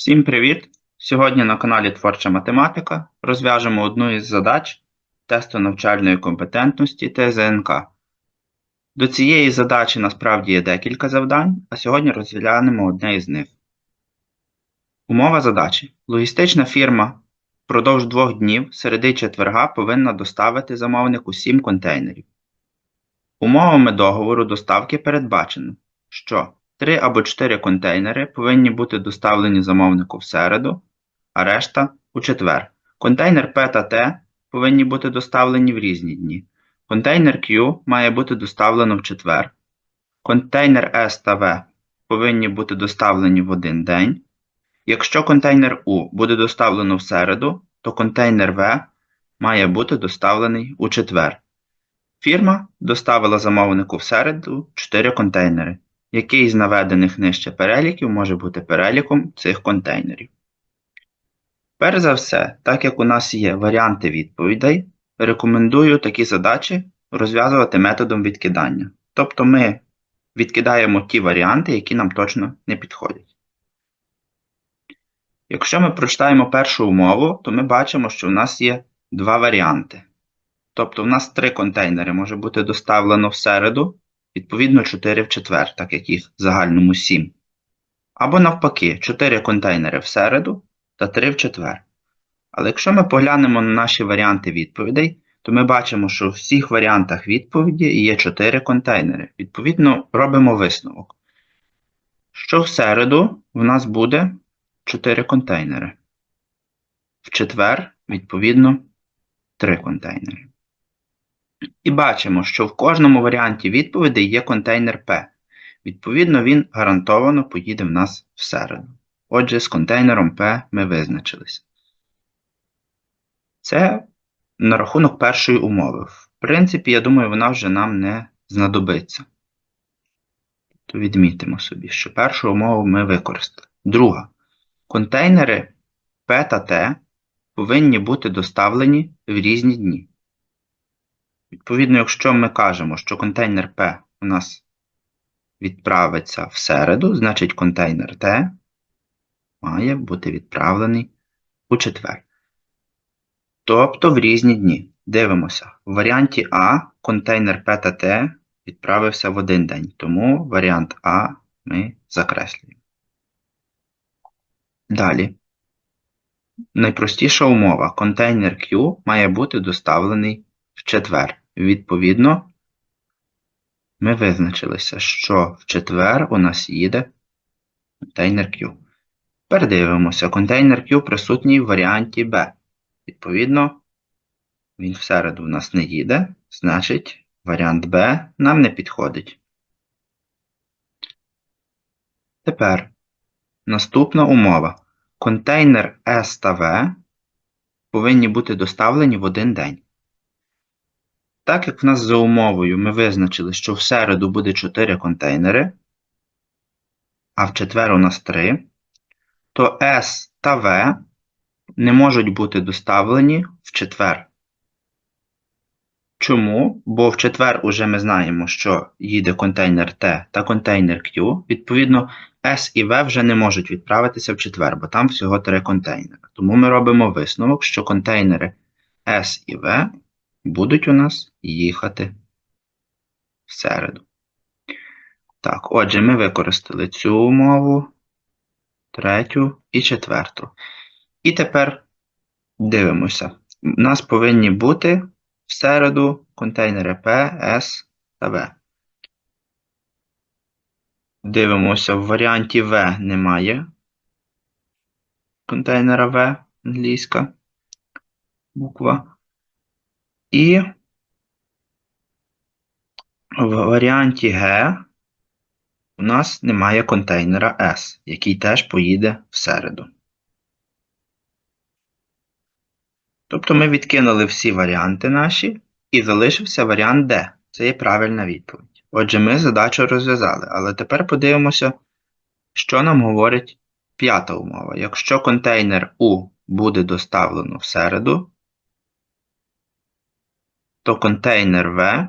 Всім привіт! Сьогодні на каналі Творча математика розв'яжемо одну із задач тесту навчальної компетентності ТЗНК. До цієї задачі насправді є декілька завдань, а сьогодні розглянемо одне із них. Умова задачі. Логістична фірма впродовж двох днів середи четверга повинна доставити замовнику 7 контейнерів. Умовами договору доставки передбачено, що 3 або 4 контейнери повинні бути доставлені замовнику в середу, а решта у четвер. Контейнер P та T повинні бути доставлені в різні дні. Контейнер Q має бути доставлено в четвер. Контейнер S та V повинні бути доставлені в один день. Якщо контейнер U буде доставлено в середу, то контейнер V має бути доставлений у четвер. Фірма доставила замовнику в середу 4 контейнери. Який з наведених нижче переліків може бути переліком цих контейнерів? Перш за все, так як у нас є варіанти відповідей, рекомендую такі задачі розв'язувати методом відкидання. Тобто ми відкидаємо ті варіанти, які нам точно не підходять. Якщо ми прочитаємо першу умову, то ми бачимо, що в нас є два варіанти. Тобто, в нас три контейнери може бути доставлено в середу, відповідно 4 в четвер, так як їх в загальному 7. Або навпаки, 4 контейнери в середу та 3 в четвер. Але якщо ми поглянемо на наші варіанти відповідей, то ми бачимо, що у всіх варіантах відповіді є 4 контейнери. Відповідно, робимо висновок. Що в середу в нас буде 4 контейнери. В четвер, відповідно, 3 контейнери. І бачимо, що в кожному варіанті відповідей є контейнер P. Відповідно, він гарантовано поїде в нас всереду. Отже, з контейнером P ми визначилися. Це на рахунок першої умови. В принципі, я думаю, вона вже нам не знадобиться. То відмітимо собі, що першу умову ми використали. Друга. Контейнери P та T повинні бути доставлені в різні дні. Відповідно, якщо ми кажемо, що контейнер P у нас відправиться в середу, значить контейнер T має бути відправлений у четвер. Тобто в різні дні. Дивимося. В варіанті А контейнер P та T відправився в один день, тому варіант А ми закреслюємо. Далі. Найпростіша умова. Контейнер Q має бути доставлений в четвер. Відповідно, ми визначилися, що в четвер у нас їде контейнер Q. Передивимося, контейнер Q присутній в варіанті B. Відповідно, він всереду у нас не їде, значить, варіант B нам не підходить. Тепер наступна умова. Контейнер S та V повинні бути доставлені в один день. Так як в нас за умовою ми визначили, що в середу буде 4 контейнери, а в четвер у нас 3, то S та V не можуть бути доставлені в четвер. Чому? Бо в четвер уже ми знаємо, що їде контейнер T та контейнер Q. Відповідно, S і V вже не можуть відправитися в четвер, бо там всього 3 контейнери. Тому ми робимо висновок, що контейнери S і V будуть у нас їхати в середу. Так, отже, ми використали цю умову, третю і четверту. І тепер дивимося. У нас повинні бути в середу контейнери P, S та V. Дивимося, в варіанті V немає контейнера V англійська буква. І в варіанті Г у нас немає контейнера S, який теж поїде всереду. Тобто ми відкинули всі варіанти наші і залишився варіант D. Це є правильна відповідь. Отже, ми задачу розв'язали, але тепер подивимося, що нам говорить п'ята умова. Якщо контейнер U буде доставлено всереду, то контейнер V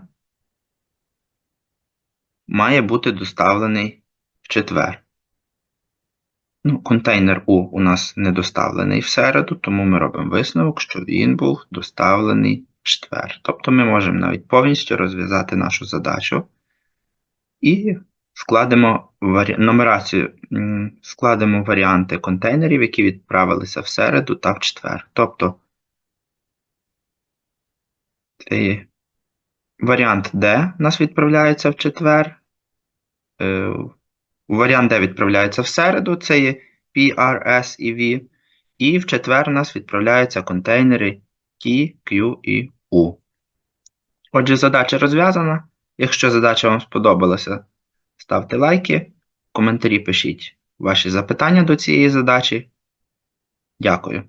має бути доставлений в четвер. Ну, контейнер У у нас не доставлений в середу, тому ми робимо висновок, що він був доставлений в четвер. Тобто ми можемо навіть повністю розв'язати нашу задачу і складемо варі... нумерацію, складемо варіанти контейнерів, які відправилися в середу та в четвер. Тобто варіант D у нас відправляється в четвер. Е, Варіант D відправляється в середу, це є P, R, S і V. І в четвер у нас відправляються контейнери T, Q і U. Отже, задача розв'язана. Якщо задача вам сподобалася, ставте лайки, в коментарі пишіть ваші запитання до цієї задачі. Дякую.